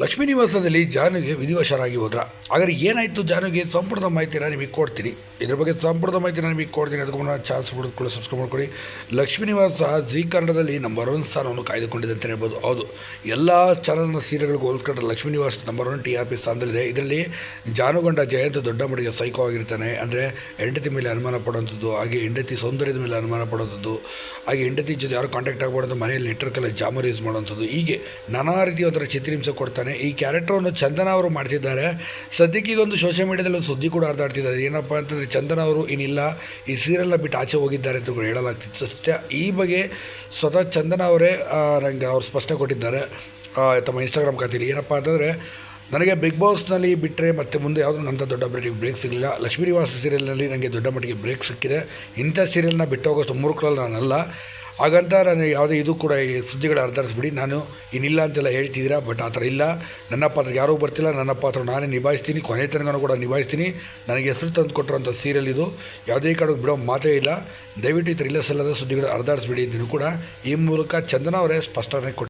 ಲಕ್ಷ್ಮೀ ನಿವಾಸದಲ್ಲಿ ಜಾನುಗೆ ವಿಧಿವಶರಾಗಿ ಹೋದ್ರ. ಹಾಗಾದ್ರೆ ಏನಾಯಿತು ಜಾನುಗೆ? ಸಂಪೂರ್ಣ ಮಾಹಿತಿ ನಾನು ನಿಮಗೆ ಕೊಡ್ತೀನಿ. ಇದ್ರ ಬಗ್ಗೆ ಸಂಪೂರ್ಣ ಮಾಹಿತಿ ನಾನು ನಿಮಗೆ ಕೊಡ್ತೀನಿ. ಅದಕ್ಕೆ ಮುನ್ನ ಚಾನ್ಸ್ ಕೂಡ ಸಬ್ಸ್ಕ್ರೈಬ್ ಮಾಡ್ಕೊಳ್ಳಿ. ಲಕ್ಷ್ಮೀ ನಿವಾಸ ಜಿ ಕನ್ನಡದಲ್ಲಿ ನಂಬರ್ ಒನ್ ಸ್ಥಾನವನ್ನು ಕಾಯ್ದುಕೊಂಡಿದೆ ಅಂತ ಹೇಳ್ಬೋದು. ಹೌದು. ಎಲ್ಲ ಚಾನಲ್ನ ಸೀರಿಯಲ್ಗಳಿಗೆ ಹೋಲಿಸ್ಕೊಂಡ್ರೆ Lakshmi Nivasa number one T R P ಸ್ಥಾನದಲ್ಲಿದೆ. ಇದರಲ್ಲಿ ಜಾನುಗೊಂಡ ಜಯಂತ ದೊಡ್ಡ ಮಟ್ಟಿಗೆ ಸೈಕೋ ಆಗಿರ್ತಾನೆ. ಅಂದರೆ ಹೆಂಡತಿ ಮೇಲೆ ಅನುಮಾನ ಪಡುವಂಥದ್ದು ಹಾಗೆ ಹೆಂಡತಿ ಸೌಂದರ್ಯದ ಮೇಲೆ ಅನುಮಾನ ಪಡುವಂಥದ್ದು ಹಾಗೆ ಹೆಂಡತಿ ಜೊತೆ ಯಾರು ಕಾಂಟ್ಯಾಕ್ಟ್ ಆಗಬಾರ್ದು ಮನೆಯಲ್ಲಿ ನೆಟ್ವರ್ಕೆಲ್ಲ ಜಾಮರ್ ಯೂಸ್ ಮಾಡುವಂಥದ್ದು ಹೀಗೆ ನಾನಾ ರೀತಿಯ ಒಂಥರ ಚಿತ್ರಹಿಂಸೆ ಈ ಕ್ಯಾರೆಕ್ಟ್ರನ್ನು ಚಂದನ ಅವರು ಮಾಡ್ತಿದ್ದಾರೆ. ಸದ್ಯಕ್ಕೆ ಈಗ ಒಂದು ಸೋಷಿಯಲ್ ಮೀಡಿಯಾದಲ್ಲಿ ಒಂದು ಸುದ್ದಿ ಕೂಡ ಹರಿದಾಡ್ತಿದ್ದಾರೆ ಏನಪ್ಪ ಅಂತಂದರೆ ಚಂದನ ಅವರು ಇನ್ನಿಲ್ಲ ಈ ಸೀರಿಯಲ್ನ ಬಿಟ್ಟು ಆಚೆ ಹೋಗಿದ್ದಾರೆ ಅಂತ ಕೂಡ ಹೇಳಲಾಗ್ತಿತ್ತು. ಸತ್ಯ, ಈ ಬಗ್ಗೆ ಸ್ವತಃ ಚಂದನ ಅವರೇ ನನಗೆ ಅವ್ರು ಸ್ಪಷ್ಟನೆ ಕೊಟ್ಟಿದ್ದಾರೆ. ತಮ್ಮ ಇನ್ಸ್ಟಾಗ್ರಾಮ್ ಖಾತೆಯಲ್ಲಿ. ಏನಪ್ಪ ಅಂತಂದರೆ, ನನಗೆ ಬಿಗ್ ಬಾಸ್ನಲ್ಲಿ ಬಿಟ್ಟರೆ ಮತ್ತೆ ಮುಂದೆ ಯಾವುದೂ ನಂತ ದೊಡ್ಡ ಮಟ್ಟಿಗೆ ಬ್ರೇಕ್ ಸಿಗಲಿಲ್ಲ. ಲಕ್ಷ್ಮೀ ನಿವಾಸ ಸೀರಿಯಲ್ನಲ್ಲಿ ನನಗೆ ದೊಡ್ಡ ಮಟ್ಟಿಗೆ ಬ್ರೇಕ್ ಸಿಕ್ಕಿದೆ. ಇಂಥ ಸೀರಿಯಲ್ನ ಬಿಟ್ಟು ಹೋಗೋಷ್ಟು ಮೂರ್ಖರಲ್ಲಿ ನಾನಲ್ಲ. ಹಾಗಂತ ನಾನು ಯಾವುದೇ ಇದು ಕೂಡ ಈ ಸುದ್ದಿಗಳು ಅರ್ಧರಿಸ್ಬಿಡಿ. ನಾನು ಇನ್ನಿಲ್ಲ ಅಂತೆಲ್ಲ ಹೇಳ್ತಿದ್ದೀರಾ, ಬಟ್ ಆ ಥರ ಇಲ್ಲ. ನನ್ನ ಪಾತ್ರ ಯಾರೂ ಬರ್ತಿಲ್ಲ, ನನ್ನ ಪಾತ್ರ ನಾನೇ ನಿಭಾಯಿಸ್ತೀನಿ, ಕೊನೆ ತನಕನೂ ಕೂಡ ನಿಭಾಯಿಸ್ತೀನಿ. ನನಗೆ ಹೆಸರು ತಂದು ಕೊಟ್ಟಿರೋಂಥ ಸೀರಿಯಲ್ ಇದು. ಯಾವುದೇ ಕಾರಣಕ್ಕೆ ಬಿಡೋ ಮಾತೇ ಇಲ್ಲ. ದಯವಿಟ್ಟು ಥರ ಇಲ್ಲ ಸಲ್ಲದ ಸುದ್ದಿಗಳು ಅರ್ಧಾಡಿಸ್ಬಿಡಿ ಇದನ್ನು ಕೂಡ ಈ ಮೂಲಕ ಚಂದನ ಅವರೇ ಸ್ಪಷ್ಟನೆ ಕೊಟ್ಟು